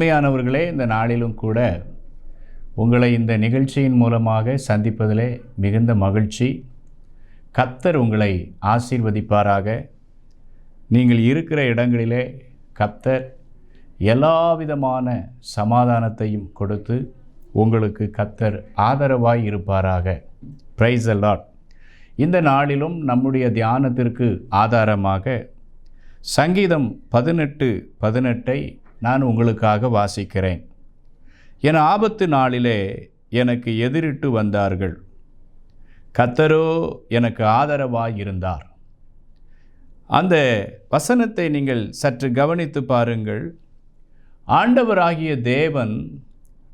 அருமையானவர்களே இந்த நாளிலும் கூட உங்களை இந்த நிகழ்ச்சியின் மூலமாக சந்திப்பதிலே மிகுந்த மகிழ்ச்சி. கத்தர் உங்களை ஆசீர்வதிப்பாராக. நீங்கள் இருக்கிற இடங்களிலே கத்தர் எல்லா விதமான சமாதானத்தையும் கொடுத்து உங்களுக்கு கத்தர் ஆதரவாய் இருப்பாராக. ப்ரைஸ் அல்லாட் இந்த நாளிலும் நம்முடைய தியானத்திற்கு ஆதாரமாக சங்கீதம் பதினெட்டு பதினெட்டை நான் உங்களுக்காக வாசிக்கிறேன். என் ஆபத்து நாளிலே எனக்கு எதிரிட்டு வந்தார்கள். கத்தரோ எனக்கு ஆதரவாக இருந்தார். அந்த வசனத்தை நீங்கள் சற்று கவனித்து பாருங்கள். ஆண்டவராகிய தேவன்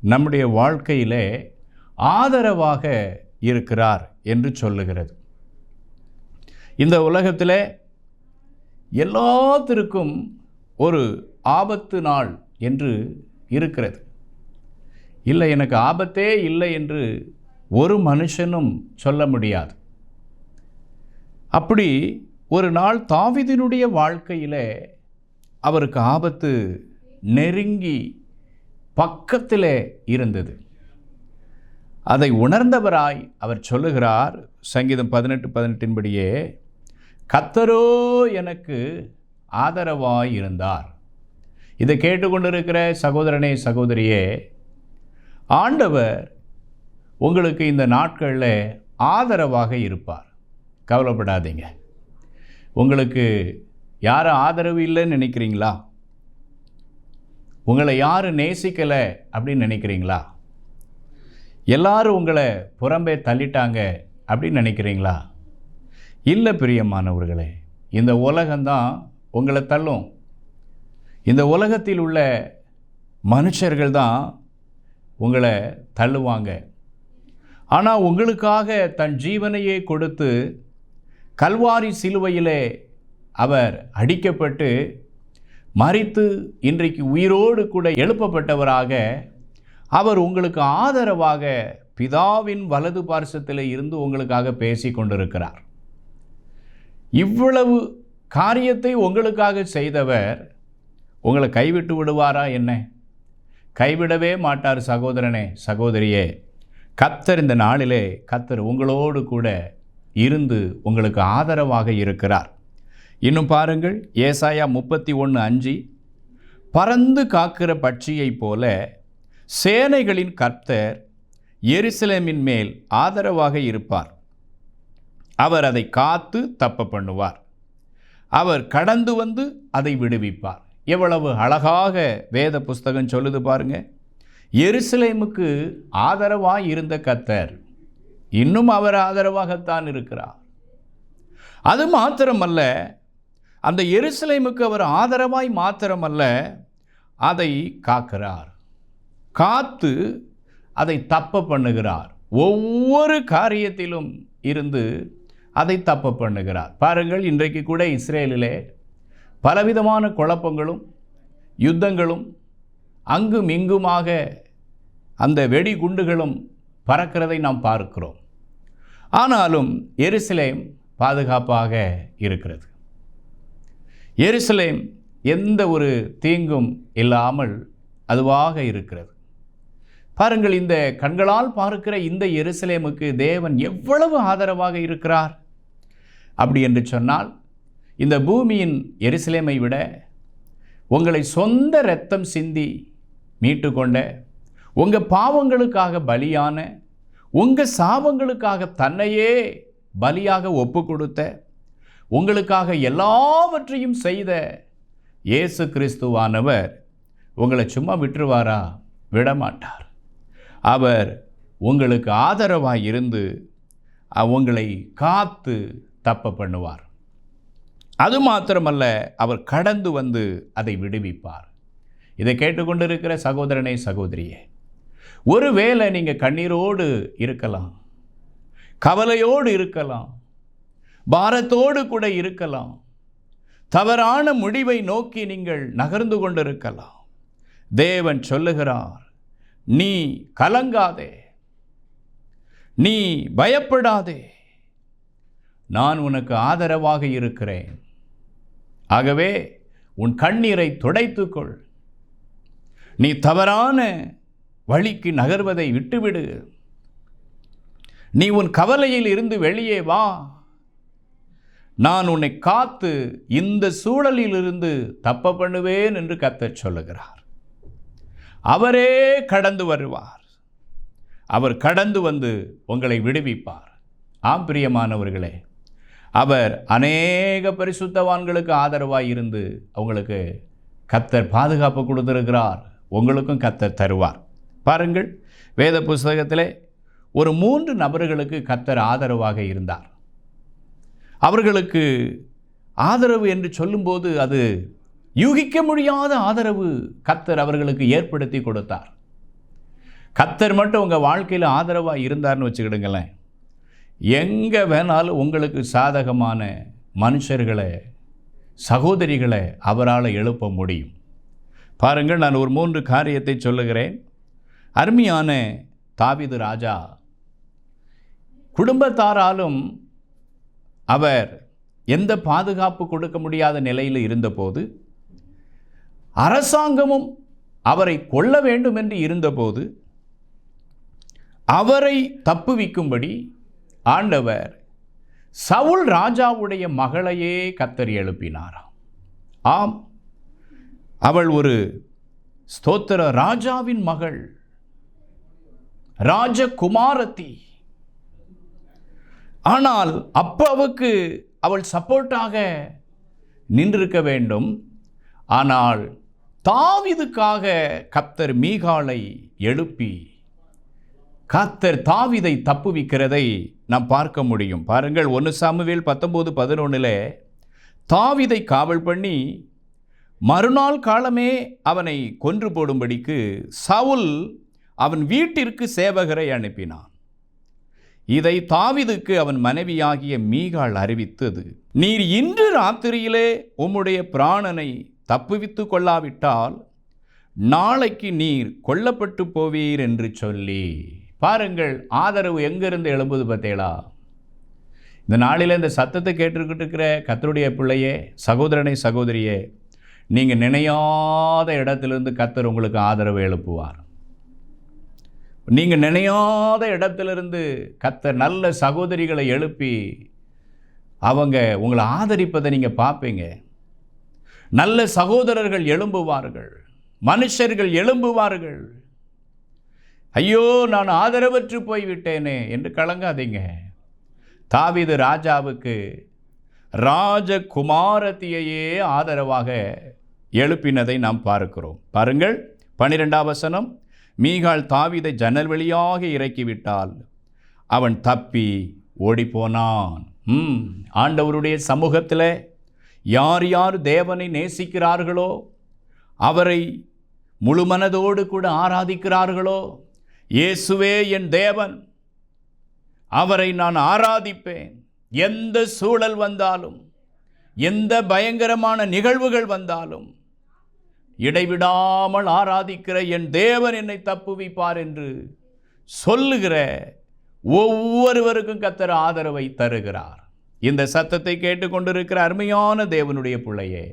நம்முடைய வாழ்க்கையிலே ஆதரவாக இருக்கிறார் என்று சொல்லுகிறது. இந்த உலகத்தில் எல்லாத்திற்கும் ஒரு ஆபத்து நாள் என்று இருக்கிறது. இல்லை எனக்கு ஆபத்தே இல்லை என்று ஒரு மனுஷனும் சொல்ல முடியாது. அப்படி ஒரு நாள் தாவிதினுடைய வாழ்க்கையில் அவருக்கு ஆபத்து நெருங்கி பக்கத்தில் இருந்தது. அதை உணர்ந்தவராய் அவர் சொல்லுகிறார் சங்கீதம் பதினெட்டு பதினெட்டின்படியே கத்தரோ எனக்கு ஆதரவாய் இருந்தார் இதை கேட்டுக்கொண்டிருக்கிற சகோதரனே சகோதரியே ஆண்டவர் உங்களுக்கு இந்த நாட்களில் ஆதரவாக இருப்பார். கவலைப்படாதீங்க. உங்களுக்கு யாரும் ஆதரவு இல்லைன்னு நினைக்கிறீங்களா? உங்களை யாரும் நேசிக்கலை அப்படின்னு நினைக்கிறீங்களா? எல்லாரும் உங்களை புறம்பே தள்ளிட்டாங்க அப்படின்னு நினைக்கிறீங்களா? இல்லை பிரியமானவர்களே இந்த உலகம்தான் உங்களை தள்ளும். இந்த உலகத்தில் உள்ள மனுஷர்கள் தான் உங்களை தள்ளுவாங்க. ஆனால் உங்களுக்காக தன் ஜீவனையே கொடுத்து கல்வாரி சிலுவையிலே அவர் அடிக்கப்பட்டு மறித்து இன்றைக்கு உயிரோடு கூட எழுப்பப்பட்டவராக அவர் உங்களுக்கு ஆதரவாக பிதாவின் வலது பார்சத்தில் இருந்து உங்களுக்காக பேசி கொண்டிருக்கிறார். இவ்வளவு காரியத்தை உங்களுக்காக செய்தவர் உங்களை கைவிட்டு விடுவாரா என்ன? கைவிடவே மாட்டார் சகோதரனே சகோதரியே. கத்தர் இந்த நாளிலே கத்தர் உங்களோடு கூட இருந்து உங்களுக்கு ஆதரவாக இருக்கிறார். இன்னும் பாருங்கள் ஏசாயா முப்பத்தி ஒன்று அஞ்சு. பறந்து காக்கிற பட்சியைப் போல சேனைகளின் கர்த்தர் எருசலேமின் மேல் ஆதரவாக இருப்பார். அவர் அதை காத்து தப்ப பண்ணுவார். அவர் கடந்து வந்து அதை விடுவிப்பார். எவ்வளவு அழகாக வேத புஸ்தகம் சொல்லுது பாருங்க. எருசலேமுக்கு ஆதரவாக இருந்த கத்தர் இன்னும் அவர் ஆதரவாகத்தான் இருக்கிறார். அது மாத்திரமல்ல அந்த எருசலேமுக்கு அவர் ஆதரவாய் மாத்திரமல்ல அதை காக்கிறார். காத்து அதை தப்ப பண்ணுகிறார். ஒவ்வொரு காரியத்திலும் இருந்து அதை தப்ப பண்ணுகிறார். பாருங்கள் இன்றைக்கு கூட இஸ்ரேலிலே பலவிதமான குழப்பங்களும் யுத்தங்களும் அங்கும் இங்குமாக அந்த வெடிகுண்டுகளும் பறக்கிறதை நாம் பார்க்கிறோம். ஆனாலும் எருசலேம் பாதுகாப்பாக இருக்கிறது. எருசலேம் எந்த ஒரு தீங்கும் இல்லாமல் அதுவாக இருக்கிறது. பாருங்கள் இந்த கண்களால் பார்க்கிற இந்த எருசலேமுக்கு தேவன் எவ்வளவு ஆதரவாக இருக்கிறார்? அப்படி என்று சொன்னால் இந்த பூமியின் எருசலேமை விட உங்களை சொந்த இரத்தம் சிந்தி மீட்டு கொண்ட உங்கள் பாவங்களுக்காக பலியான உங்கள் சாபங்களுக்காக தன்னையே பலியாக ஒப்பு கொடுத்த உங்களுக்காக எல்லாவற்றையும் செய்த இயேசு கிறிஸ்துவானவர் உங்களை சும்மா விட்டுருவாரா? விடமாட்டார். அவர் உங்களுக்கு ஆதரவாக இருந்து உங்களை காத்து தப்ப பண்ணுவார். அது மாத்திரமல்ல அவர் கடந்து வந்து அதை விடுவிப்பார். இதை கேட்டுக்கொண்டிருக்கிற சகோதரனே சகோதரியே ஒருவேளை நீங்கள் கண்ணீரோடு இருக்கலாம் கவலையோடு இருக்கலாம் பாரத்தோடு கூட இருக்கலாம் தவறான முடிவை நோக்கி நீங்கள் நகர்ந்து கொண்டிருக்கலாம். தேவன் சொல்லுகிறார் நீ கலங்காதே நீ பயப்படாதே நான் உனக்கு ஆதரவாக இருக்கிறேன். ஆகவே உன் கண்ணீரை துடைத்துக்கொள். நீ தவறான வழிக்கு நகர்வதை விட்டுவிடு. நீ உன் கவலையில் இருந்து வெளியே வா. நான் உன்னை காத்து இந்த சூழலிலிருந்து தப்ப பண்ணுவேன் என்று கத்தச் சொல்லுகிறார். அவரே கடந்து வருவார். அவர் கடந்து வந்து உங்களை விடுவிப்பார். ஆம் பிரியமானவர்களே அவர் அநேக பரிசுத்தவான்களுக்கு ஆதரவாக இருந்து அவங்களுக்கு கத்தர் பாதுகாப்பு கொடுத்துருக்கிறார். உங்களுக்கும் கத்தர் தருவார். பாருங்கள் வேத புஸ்தகத்தில் ஒரு மூன்று நபர்களுக்கு கத்தர் ஆதரவாக இருந்தார். அவர்களுக்கு ஆதரவு என்று சொல்லும்போது அது யூகிக்க முடியாத ஆதரவு கத்தர் அவர்களுக்கு ஏற்படுத்தி கொடுத்தார். கத்தர் மட்டும் உங்கள் வாழ்க்கையில் ஆதரவாக இருந்தார்னு வச்சுக்கிடுங்களேன். எங்கே வேணாலும் உங்களுக்கு சாதகமான மனுஷர்களை சகோதரிகளை அவரால் எழுப்ப முடியும். பாருங்கள் நான் ஒரு மூன்று காரியத்தை சொல்லுகிறேன். அருமையான தாவிது ராஜா குடும்பத்தாராலும் அவர் எந்த பாதுகாப்பு கொடுக்க முடியாத நிலையில் இருந்தபோது அரசாங்கமும் அவரை கொல்ல வேண்டும் என்று இருந்தபோது அவரை தப்புவிக்கும்படி ஆண்டவர் சவுல் ராஜாவுடைய மகளையே கத்தறி எழுப்பினாராம். ஆம். அவள் ஒரு ஸ்தோத்திர ராஜாவின் மகள். ராஜகுமாரத்தி. ஆனால் அப்பாவுக்கு அவள் சப்போர்ட்டாக நின்றிருக்க வேண்டும். ஆனால் தாவிதுக்காக கத்தர் மீகாலை எழுப்பி கத்தர் தாவிதை தப்புவிக்கிறதை நாம் பார்க்க முடியும். பாருங்கள் ஒன்று சாமுவேல் பத்தொம்போது பதினொன்றில் தாவிதை காவல் பண்ணி மறுநாள் காலமே அவனை கொன்று போடும்படிக்கு சவுல் அவன் வீட்டிற்கு சேவகரை அனுப்பினான். இதை தாவிதுக்கு அவன் மனைவியாகிய மீகாள் அறிவித்தது. நீர் இன்று ராத்திரியிலே உம்முடைய பிராணனை தப்புவித்து கொள்ளாவிட்டால் நாளைக்கு நீர் கொல்லப்பட்டு போவீர் என்று சொல்லி. பாருங்கள் ஆதரவு எங்கேருந்து எழும்புது பார்த்தீங்களா? இந்த நாளில் இந்த சத்தத்தை கேட்டுக்கிட்டு இருக்கிற கத்தருடைய பிள்ளையே சகோதரனை சகோதரியே நீங்கள் நினையாத இடத்துலேருந்து கத்தர் உங்களுக்கு ஆதரவு எழுப்புவார். நீங்கள் நினையாத இடத்துலேருந்து கத்தர் நல்ல சகோதரிகளை எழுப்பி அவங்க உங்களை ஆதரிப்பதை நீங்கள் பார்ப்பீங்க. நல்ல சகோதரர்கள் எழும்புவார்கள் மனுஷர்கள் எழும்புவார்கள். ஐயோ நான் ஆதரவற்று போய்விட்டேனே என்று கலங்காதீங்க. தாவிது ராஜாவுக்கு ராஜகுமாரத்தியையே ஆதரவாக எழுப்பினதை நாம் பார்க்கிறோம். பாருங்கள் பனிரெண்டாம் வசனம் மீகால் தாவிதை ஜன்னல் வழியாக இறக்கிவிட்டால் அவன் தப்பி ஓடிப்போனான். ம் ஆண்டவருடைய சமூகத்தில் யார் யார் தேவனை நேசிக்கிறார்களோ அவரை முழு மனதோடு கூட ஆராதிக்கிறார்களோ இயேசுவே என் தேவன். அவரை நான் ஆராதிப்பேன். எந்த சூழல் வந்தாலும் எந்த பயங்கரமான நிகழ்வுகள் வந்தாலும் இடைவிடாமல் ஆராதிக்கிற என் தேவன் என்னை தப்புவிப்பார் என்று சொல்லுகிற ஒவ்வொருவருக்கும் கத்தர் ஆதரவை தருகிறார். இந்த சத்தத்தை கேட்டுக்கொண்டிருக்கிற அருமையான தேவனுடைய பிள்ளையே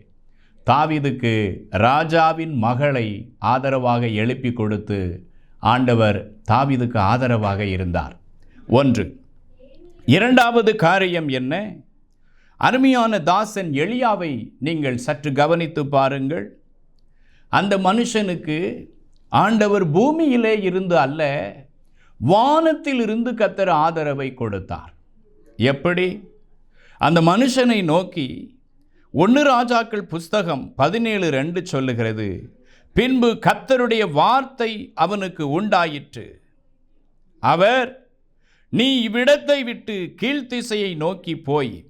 தாவிதுக்கு ராஜாவின் மகளை ஆதரவாக எழுப்பி கொடுத்து ஆண்டவர் தாவிதுக்கு ஆதரவாக இருந்தார். ஒன்று இரண்டாவது காரியம் என்ன? அருமையான தாசன் எளியாவை நீங்கள் சற்று கவனித்து பாருங்கள். அந்த மனுஷனுக்கு ஆண்டவர் பூமியிலே இருந்து அல்ல வானத்தில் இருந்து கத்தர் ஆதரவை கொடுத்தார். எப்படி? அந்த மனுஷனை நோக்கி ஒன்று ராஜாக்கள் புஸ்தகம் பதினேழு ரெண்டு சொல்லுகிறது பின்பு கத்தருடைய வார்த்தை அவனுக்கு உண்டாயிற்று. அவர் நீ இவ்விடத்தை விட்டு கீழ்த்திசையை நோக்கி போய்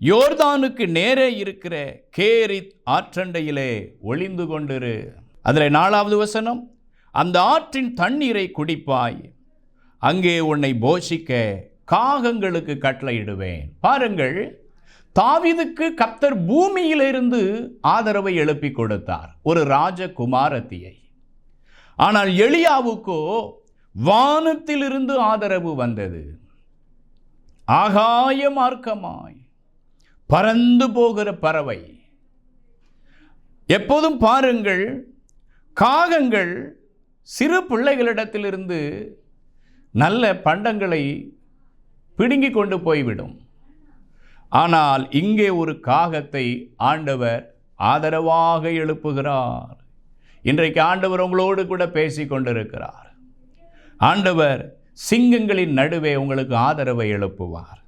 யோர்தானுக்கு நேரே இருக்கிற கேரித் ஆற்றண்டையிலே ஒளிந்து கொண்டிரு. அதில் நாலாவது வசனம் அந்த ஆற்றின் தண்ணீரை குடிப்பாய் அங்கே உன்னை போஷிக்க காகங்களுக்கு கட்டளையிடுவேன். பாருங்கள் தாவிதுக்கு கத்தர் பூமியிலிருந்து ஆதரவை எழுப்பி கொடுத்தார். ஒரு ராஜகுமாரத்தியை. ஆனால் எளியாவுக்கோ வானத்திலிருந்து ஆதரவு வந்தது. ஆகாய மார்க்கமாய் பறந்து போகிற பறவை. எப்போதும் பாருங்கள் காகங்கள் சிறு பிள்ளைகளிடத்திலிருந்து நல்ல பண்டங்களை பிடுங்கி கொண்டு போய்விடும். ஆனால் இங்கே ஒரு காகத்தை ஆண்டவர் ஆதரவாக எழுப்புகிறார். இன்றைக்கு ஆண்டவர் உங்களோடு கூட பேசி கொண்டிருக்கிறார். ஆண்டவர் சிங்கங்களின் நடுவே உங்களுக்கு ஆதரவை எழுப்புவார்.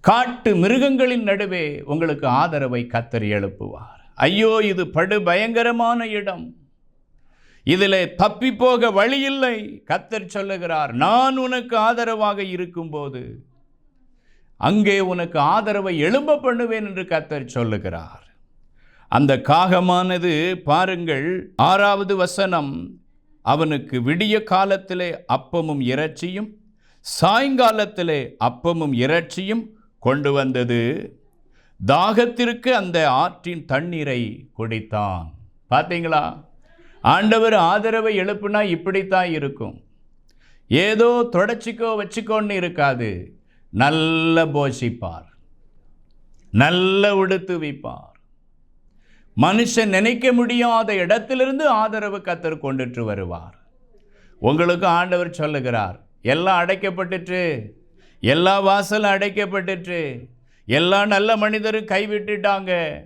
காட்டு மிருகங்களின் நடுவே உங்களுக்கு ஆதரவை கத்தரி எழுப்புவார். ஐயோ இது படு பயங்கரமான இடம். இதில் தப்பி போக வழியில்லை கத்தர் சொல்லுகிறார் நான் உனக்கு ஆதரவாக இருக்கும்போது அங்கே உனக்கு ஆதரவை எழும்ப பண்ணுவேன் என்று கத்தர் சொல்லுகிறார். அந்த காகமானது பாருங்கள் ஆறாவது வசனம் அவனுக்கு விடிய காலத்திலே அப்பமும் இறைச்சியும் சாயங்காலத்திலே அப்பமும் இறைச்சியும் கொண்டு வந்தது. தாகத்திற்கு அந்த ஆற்றின் தண்ணீரை குடித்தான். பார்த்தீங்களா? ஆண்டவர் ஆதரவை எழுப்புனா இப்படித்தான் இருக்கும். ஏதோ தொடச்சிக்கோ வச்சுக்கோன்னு இருக்காது. நல்ல போஷிப்பார். நல்ல உடுத்து வைப்பார். மனுஷன் நினைக்க முடியாத இடத்திலிருந்து ஆதரவு கத்தர் கொண்டுட்டு வருவார். உங்களுக்கு ஆண்டவர் சொல்லுகிறார் எல்லாம் அடைக்கப்பட்டுட்டு எல்லா வாசலும் அடைக்கப்பட்டுட்டு எல்லா நல்ல மனிதரும் கைவிட்டுட்டாங்க.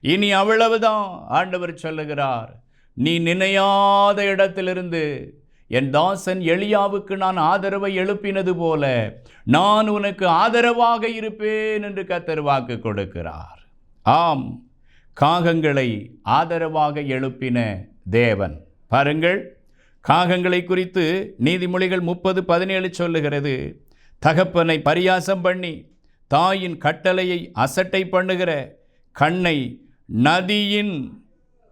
இனி அவ்வளவுதான் ஆண்டவர் சொல்லுகிறார். நீ நினையாத இடத்திலிருந்து என் தாசன் எளியாவுக்கு நான் ஆதரவை எழுப்பினது போல நான் உனக்கு ஆதரவாக இருப்பேன் என்று கத்தர் வாக்கு கொடுக்கிறார். ஆம் காகங்களை ஆதரவாக எழுப்பின தேவன். பாருங்கள் காகங்களை குறித்து நீதிமொழிகள் முப்பது பதினேழு சொல்லுகிறது. தகப்பனை பரியாசம் பண்ணி தாயின் கட்டளையை அசட்டை பண்ணுகிற கண்ணை நதியின்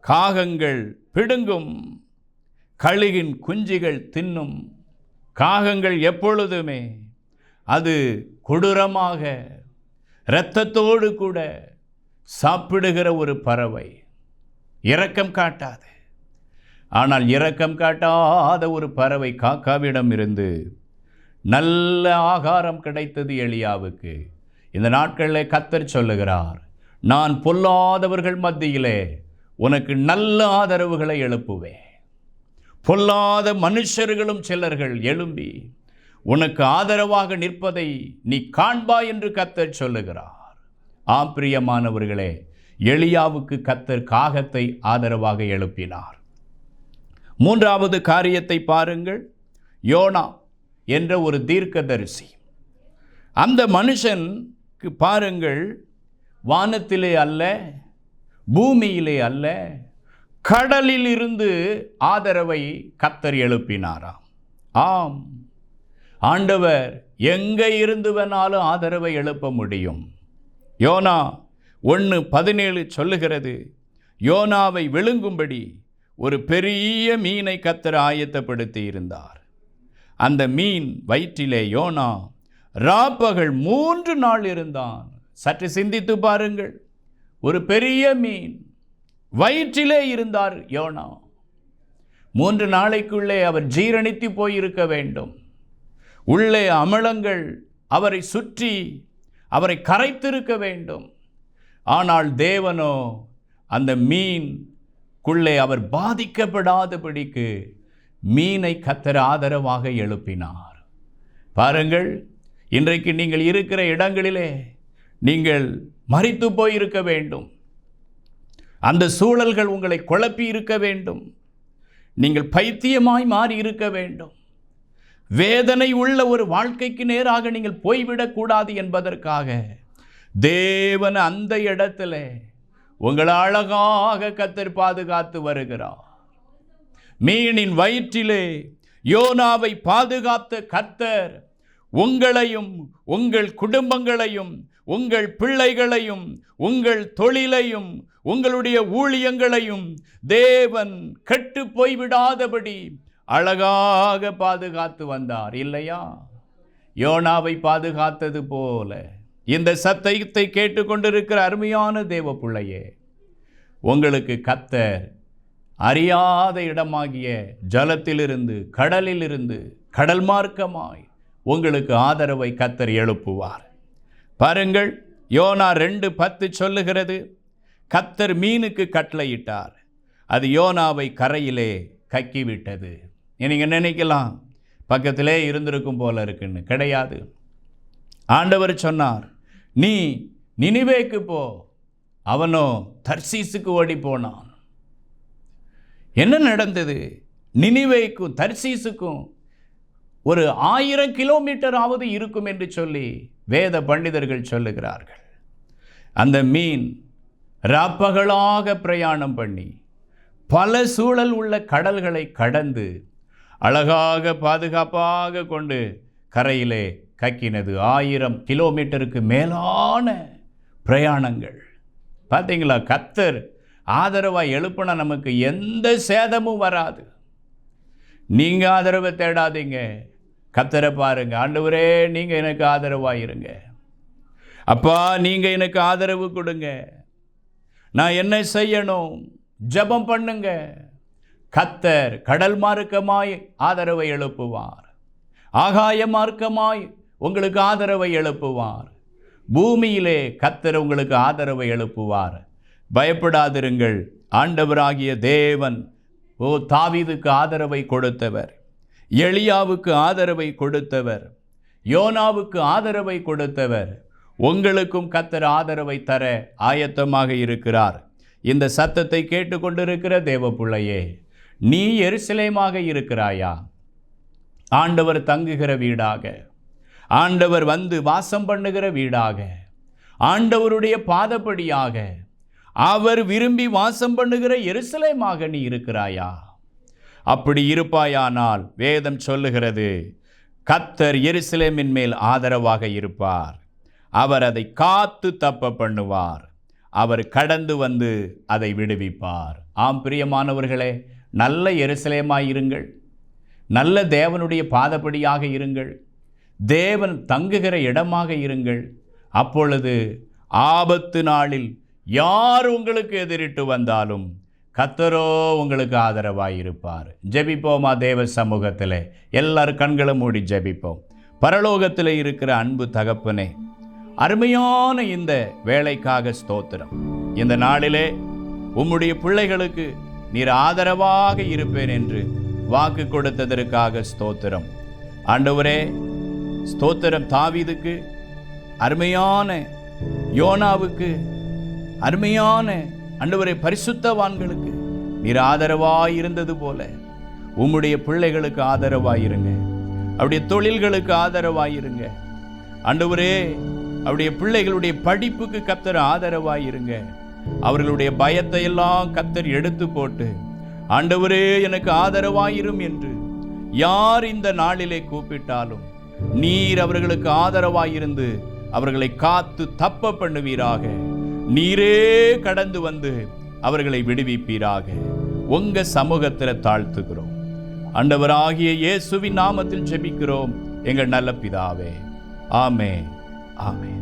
காகங்கள் பிடுங்கும். கழுகின் குஞ்சிகள் தின்னும் காகங்கள் எப்பொழுதுமே அது கொடூரமாக இரத்தத்தோடு கூட சாப்பிடுகிற ஒரு பறவை. இரக்கம் காட்டாது. ஆனால் இரக்கம் காட்டாத ஒரு பறவை காக்காவிடம் இருந்து நல்ல ஆகாரம் கிடைத்தது எளியாவுக்கு இந்த நாட்களில் கத்தர் சொல்லுகிறார் நான் பொல்லாதவர்கள் மத்தியிலே உனக்கு நல்ல ஆதரவுகளை எழுப்புவேன். பொல்லாத மனுஷர்களும் சிலர்கள் எழும்பி உனக்கு ஆதரவாக நிற்பதை நீ காண்பாய் என்று கத்தர் சொல்லுகிறார். ஆம் பிரியமானவர்களே எளியாவுக்கு கத்தர் காகத்தை ஆதரவாக எழுப்பினார். மூன்றாவது காரியத்தை பாருங்கள். யோனா என்ற ஒரு தீர்க்கதரிசி. அந்த மனுஷனுக்கு பாருங்கள் வானத்திலே அல்ல பூமியிலே அல்ல கடலில் இருந்து ஆதரவை கத்தர் எழுப்பினாராம் ஆம். ஆண்டவர் எங்கே இருந்து வேணாலும் ஆதரவை எழுப்ப முடியும். யோனா ஒன்று பதினேழு சொல்லுகிறது யோனாவை விழுங்கும்படி ஒரு பெரிய மீனை கத்தர் ஆயத்தப்படுத்தி இருந்தார் அந்த மீன் வயிற்றிலே யோனா ராப்பகல் மூன்று நாள் இருந்தான். சற்று சிந்தித்து பாருங்கள் ஒரு பெரிய மீன் வயிற்றிலே இருந்தார் யோனா. மூன்று நாளைக்குள்ளே அவர் ஜீரணித்து போயிருக்க வேண்டும். உள்ளே அமலங்கள் அவரை சுற்றி அவரை கரைத்திருக்க வேண்டும். ஆனால் தேவனோ அந்த மீன்குள்ளே அவர் பாதிக்கப்படாதபடிக்கு மீனை கத்தர ஆதரவாக எழுப்பினார். பாருங்கள் இன்றைக்கு நீங்கள் இருக்கிற இடங்களிலே நீங்கள் மறித்து போயிருக்க வேண்டும். அந்த சூழல்கள் உங்களை குழப்பி இருக்க வேண்டும். நீங்கள் பைத்தியமாய் மாறி இருக்க வேண்டும். வேதனை உள்ள ஒரு வாழ்க்கைக்கு நேராக நீங்கள் போய்விடக்கூடாது என்பதற்காக தேவன் அந்த இடத்துல உங்களை அழகாக கத்தர் பாதுகாத்து வருகிறார். மீனின் வயிற்றிலே யோனாவை பாதுகாத்த கத்தர் உங்களையும் உங்கள் குடும்பங்களையும் உங்கள் பிள்ளைகளையும் உங்கள் தொழிலையும் உங்களுடைய ஊழியங்களையும் தேவன் கெட்டு போய்விடாதபடி அழகாக பாதுகாத்து வந்தார் இல்லையா? யோனாவை பாதுகாத்தது போல. இந்த சத்தத்தை கேட்டுக்கொண்டிருக்கிற அருமையான தேவ பிள்ளையே உங்களுக்கு கத்தர் அறியாத இடமாகிய ஜலத்திலிருந்து கடலிலிருந்து கடல் மார்க்கமாய் உங்களுக்கு ஆதரவை கத்தர் எழுப்புவார். பாருங்கள் யோனா ரெண்டு பத்து சொல்லுகிறது. கத்தர் மீனுக்கு கட்டளையிட்டார். அது யோனாவை கரையிலே கக்கிவிட்டது. நீங்கள் நினைக்கலாம்? பக்கத்திலே இருந்திருக்கும் போல இருக்குன்னு. கிடையாது. ஆண்டவர் சொன்னார் நீ நினிவேக்கு போ. அவனோ தர்சீஸுக்கு ஓடி போனான் என்ன நடந்தது? நினிவேக்கும் தர்சீசுக்கும் ஒரு ஆயிரம் கிலோமீட்டராவது இருக்கும் என்று சொல்லி வேத பண்டிதர்கள் சொல்லுகிறார்கள். அந்த மீன் ராப்பகலாக பிரயாணம் பண்ணி பல சூழல் உள்ள கடல்களை கடந்து அழகாக பாதுகாப்பாக கொண்டு கரையிலே கக்கினது. ஆயிரம் கிலோமீட்டருக்கு மேலான பிரயாணங்கள். பார்த்தீங்களா? கத்தர் ஆதரவாக எழுப்பின நமக்கு எந்த சேதமும் வராது. நீங்கள் ஆதரவை தேடாதீங்க. கத்தரை பாருங்கள் ஆண்டவரே நீங்கள் எனக்கு ஆதரவாக இருங்க அப்பா நீங்கள் எனக்கு ஆதரவு கொடுங்க. நான் என்ன செய்யணும்? ஜெபம் பண்ணுங்க. கத்தர் கடல் மார்க்கமாய் ஆதரவை எழுப்புவார். ஆகாய மார்க்கமாய் உங்களுக்கு ஆதரவை எழுப்புவார். பூமியிலே கத்தர் உங்களுக்கு ஆதரவை எழுப்புவார். பயப்படாதிருங்கள். ஆண்டவராகிய தேவன் ஓ தாவீதுக்கு ஆதரவை கொடுத்தவர். எளியாவுக்கு ஆதரவை கொடுத்தவர் யோனாவுக்கு ஆதரவை கொடுத்தவர் உங்களுக்கும் கத்தர் ஆதரவை தர ஆயத்தமாக இருக்கிறார். இந்த சத்தத்தை கேட்டுக்கொண்டிருக்கிற தேவ பிள்ளையே நீ எருசலேமாக இருக்கிறாயா? ஆண்டவர் தங்குகிற வீடாக ஆண்டவர் வந்து வாசம் பண்ணுகிற வீடாக ஆண்டவருடைய பாதப்படியாக அவர் விரும்பி வாசம் பண்ணுகிற எருசலேமாக நீ இருக்கிறாயா? அப்படி இருப்பாயானால் வேதம் சொல்லுகிறது கத்தர் எருசலேமின் மேல் ஆதரவாக இருப்பார். அவர் அதை காத்து தப்ப பண்ணுவார். அவர் கடந்து வந்து அதை விடுவிப்பார். ஆம் பிரியமானவர்களே நல்ல எருசலேமாய் இருங்கள். நல்ல தேவனுடைய பாதப்படியாக இருங்கள். தேவன் தங்குகிற இடமாக இருங்கள். அப்பொழுது ஆபத்து நாளில் யார் உங்களுக்கு எதிரிட்டு வந்தாலும் கத்தரோ உங்களுக்கு ஆதரவாக இருப்பார் ஜெபிப்போமா தேவ சமூகத்தில். எல்லாரும் கண்களை மூடி ஜெபிப்போம். பரலோகத்தில் இருக்கிற அன்பு தகப்பனே அருமையான இந்த வேலைக்காக ஸ்தோத்திரம். இந்த நாளிலே உம்முடைய பிள்ளைகளுக்கு நீர் ஆதரவாக இருப்பேன் என்று வாக்கு கொடுத்ததற்காக ஸ்தோத்திரம். ஆண்டவரே ஸ்தோத்திரம் தாவிதுக்கு அருமையான யோனாவுக்கு அருமையான அன்றுவரை பரிசுத்தவான்களுக்கு நீர் ஆதரவாய் இருந்தது போல உம்முடைய பிள்ளைகளுக்கு ஆதரவாயிருங்க. அவருடைய தொழில்களுக்கு ஆதரவாயிருங்க. அண்டவரே அவருடைய பிள்ளைகளுடைய படிப்புக்கு கத்தர் ஆதரவாயிருங்க. அவர்களுடைய பயத்தை எல்லாம் கத்தர் எடுத்து போட்டு ஆண்டவரே எனக்கு ஆதரவாயிரும் என்று யார் இந்த நாளிலே கூப்பிட்டாலும் நீர் அவர்களுக்கு ஆதரவாயிருந்து அவர்களை காத்து தப்ப பண்ணுவீராக. நீரே கடந்து வந்து அவர்களை விடுவிப்பீராக. உங்க சமூகத்தில் தாழ்த்துகிறோம். ஆண்டவராகிய இயேசுவின் நாமத்தில் ஜெபிக்கிறோம். எங்கள் நல்ல பிதாவே. ஆமே ஆமே